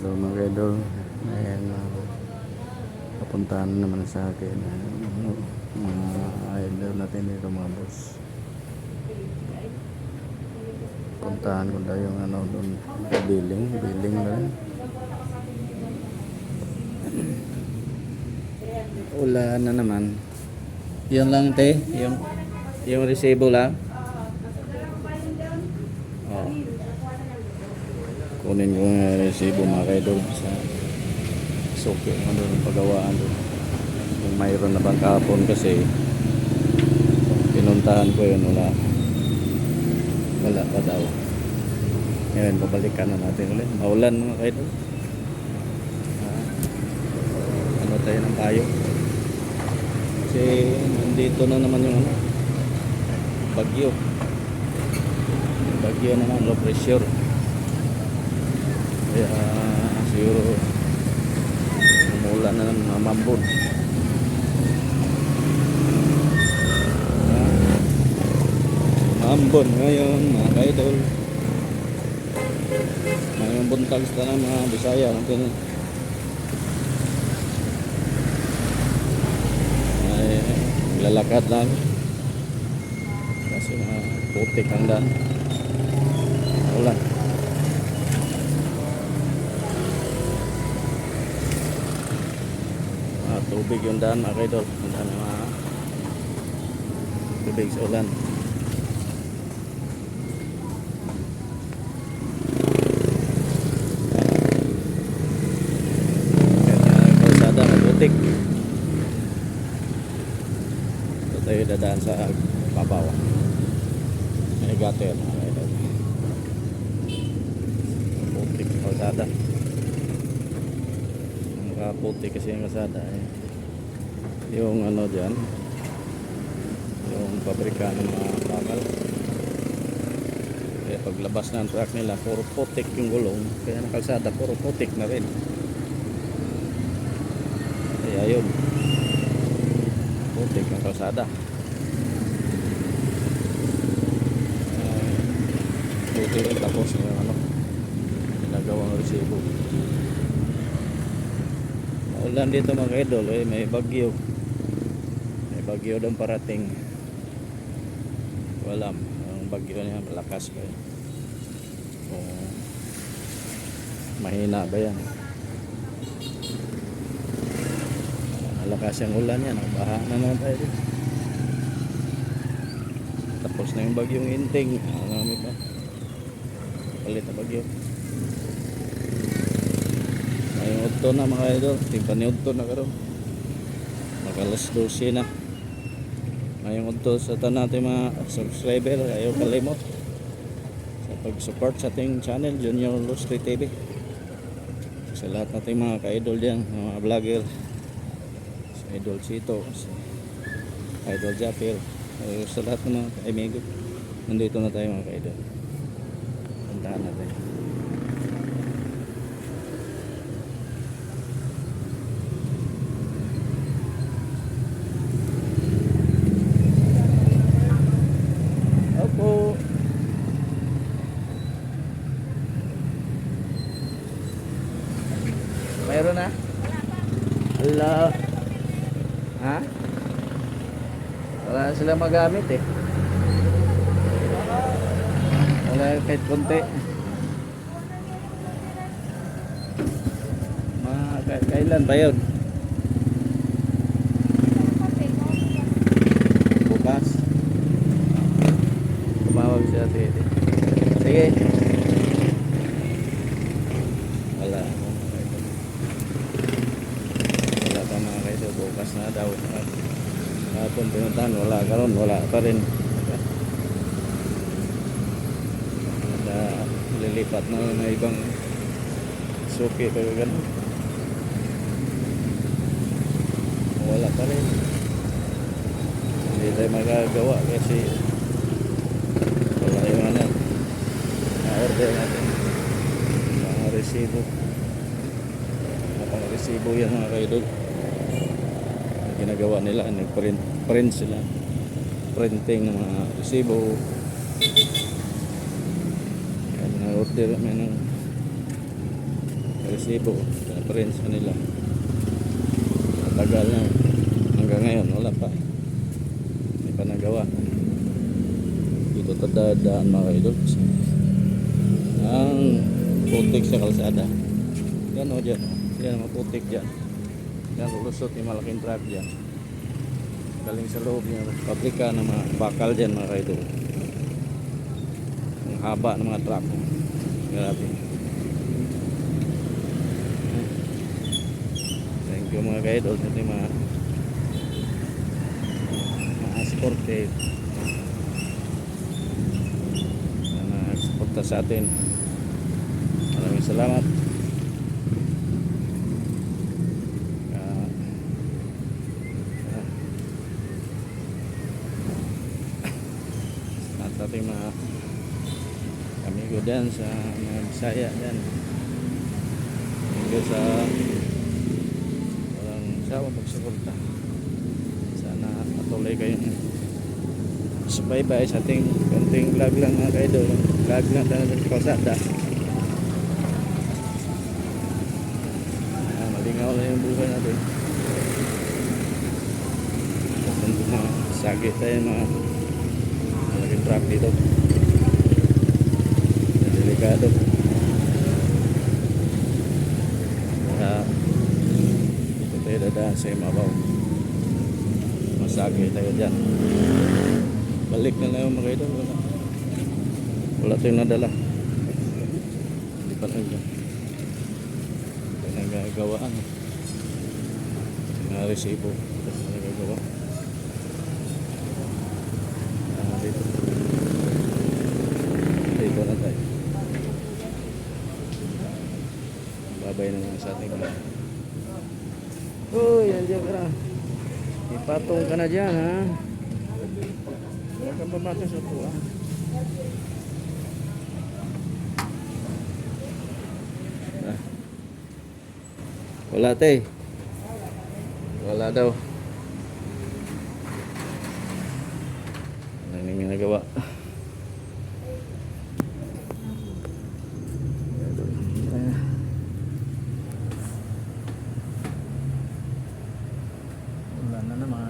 Hello mga idol. Ayan, papuntahan na naman sa akin. Uh, mga idol natin dito mga boss. Puntahan ko daw yung ano doon. Billing. Billing na rin. Wala na naman. Yun lang te. Yung, yung resibo lang. Kunin ko nga resibo mga kaidol sa suki mo doon pagawaan doon. Kung mayroon na bang kahapon kasi pinuntahan ko yun wala. Wala pa daw. Ngayon babalikan na natin ulit. Maulan mga kaidol. Ah, ano tayo ng payo. Kasi nandito na naman yung ano, bagyo. Bagyo naman, low pressure. Kaya siguro umulan na ng mamambon. Mambon ngayon mga kaidol. Mayroong buntag sa tanang mga Bisaya natin. Ay lalakad lang. Kasi mga putik ang daan. Ulan. Ah, tubig yung daan mga kaidol. Ang daan mga tubig sa ulan. Mabutik. Ito tayo dadaan sa babaw. May mga kaidol. Mabutik kalsada. Nakaputi kasi yung kalsada eh. Yung ano dyan, yung pabrika ng mga bakal. Kaya paglabas ng truck nila, puro putik yung gulong. Kaya ng kalsada, puro putik na rin. Kaya yun. Putik ang kalsada. Buti rin tapos yung ano, ginagawang resibo. Maulan dito mga idol, eh, may bagyo. Bagyo daw parating. Walam, ang bagyo niya malakas ba yun? O, mahina ba yan? Malakas yung ulan yan, baha na naman tayo dito. Tapos na yung bagyong inting. Ano namin ba? Palit na bagyo. Ngayong udto na mga idol. Tingpa ni udto na karon. Nakalas 12 na. Ngayong udto sa tanan natin mga subscriber. Ayaw kalimot. Sa pag-support sa ating channel, Junior Lustri TV. Sa lahat nating mga ka-idol dyan, mga vlogger. Sa Idol Chito. Sa Idol Japir. Sa lahat ng mga ka-amigo. Nandito na tayo mga ka-idol. Puntahan natin. Wala sila magamit eh. Wala kahit konti. Kailan ba yun? Bukas. Tumawag si ate Ede. Sige. Wala. Wala pa mga kaiso. Bukas na daw. Kapon pinuntahan. Wala karon Wala pa rin. Wala. Lilipat na na ibang suki. Pero ganun. Wala pa rin. Hindi tayo magagawa kasi wala yung ano na-order natin mga resibo mga resibo yan mga kaidol ginagawa nila nag-print print sila. Printing ng mga resibo. Yan na-order may ng resibo. Reference nila matagal na. Hanggang ngayon wala pa. Hindi pa nagawa. Dito tadadaan mga idol. Ang putik sa kalsada. Yan o dyan. Yan ang putik dyan yan lulusot yung malaking truck dyan. Galing sa loob yung pabrika ng mga bakal dyan mga idol ang haba ng mga truck. Grabe. Thank you mga kaidol sa ating mga mga supportive na nagsuporta sa atin. Maraming salamat Ah, ah. at ating mga amigo dyan sa mga Bisaya dyan. Amigo sa walang sawa pagsuporta. Sana patuloy kayong subaybay sa ating konting vlog lang mga kaidol. Vlog lang tayo sa kalsada. Ah, malingaw lang yung buhay natin. Kung mga sagi tayo mga truck dito. Delikado. Kaya dito tayo dadaan sa imabaw. Masagay tayo dyan. Balik na lang mga idol wala. Wala tayong nadala. Hindi pa nag nagagawaan. Na resibo hindi pa nagagawa ah, dito dito na tayo babay na lang sa ating Uy, andiyan ka na. Ipatong ka na dyan, ha? Huwag kang babaka sa tuwa. Ah. Wala, te. Wala daw. Wala nang ginagawa. Naman.